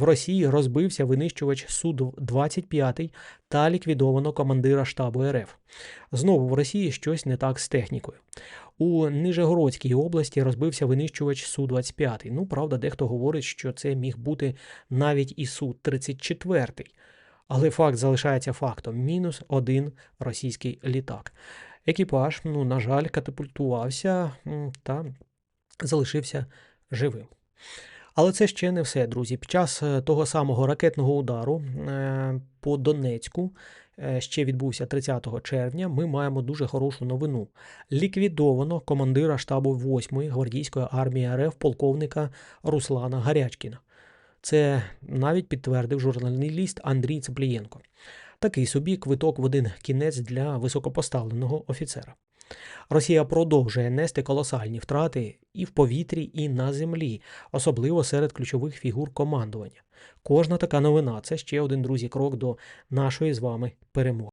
В Росії розбився винищувач Су-25 та ліквідовано командира штабу РФ. Знову в Росії щось не так з технікою. У Нижегородській області розбився винищувач Су-25. Ну, правда, дехто говорить, що це міг бути навіть і Су-34. Але факт залишається фактом: мінус один російський літак. Екіпаж, ну, на жаль, катапультувався та залишився живим. Але це ще не все, друзі. Під час е, того самого ракетного удару е, по Донецьку, е, ще відбувся 30 червня, ми маємо дуже хорошу новину. Ліквідовано командира штабу 8-ї гвардійської армії РФ полковника Руслана Гарячкіна. Це навіть підтвердив журналіст Андрій Цеплієнко. Такий собі квиток в один кінець для високопоставленого офіцера. Росія продовжує нести колосальні втрати і в повітрі, і на землі, особливо серед ключових фігур командування. Кожна така новина це ще один друзі крок до нашої з вами перемоги.